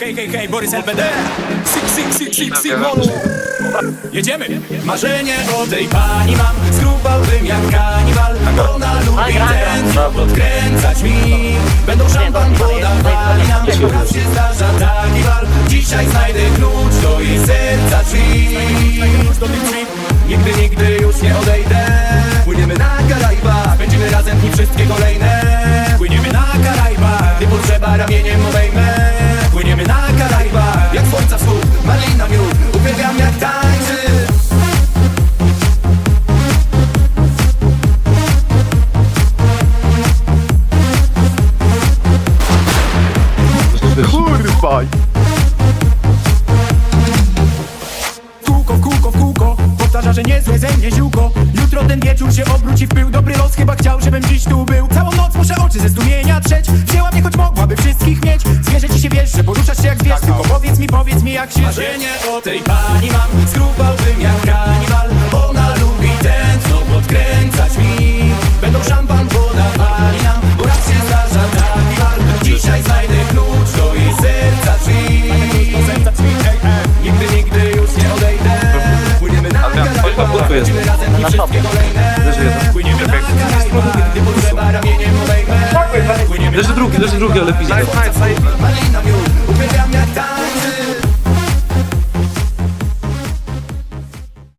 Hej, hej, hej, Borys LBD Sik, sik, sik, sik, sik, molu Jedziemy! Marzenie o tej pani mam Skrupałbym jak kanibal. Ona lubi ten, odkręcać mi. Będą szampan podawali nam Raz się zdarza taki wal Dzisiaj znajdę klucz do jej miód Uwielbiam jak tańczy. Kurwa! Kółko, kółko, kółko Powtarza, że niezłe ze mnie ziółko. Jutro ten wieczór się obróci w pył Dobry los chyba chciał, żebym dziś tu był. Całą noc muszę oczy ze zdumienia trzeć Wzięła mnie, choć mogłaby wszystkich mieć. Zwierzę ci się wiesz, że poruszasz się jak zwierz Tylko powiedz mi, powiedz mi jak się Marzenie o tej pani mam. Skrupałbym jak kanibal Ona lubi tętno podkręcać mi. Będą szampan podawali nam Bo raz się zdarza taki wal. Dzisiaj znajdę klucz do jej serca drzwi. Nigdy, nigdy już nie odejdę. Płyniemy na Karaibach tu jest. Będziemy razem i wszystkie kolejne. Leży jeden. Płyniemy na Karaibach Gdy potrzeba ramieniem obejmę Płyniemy Leży drugi, leży drugi, ale. Malina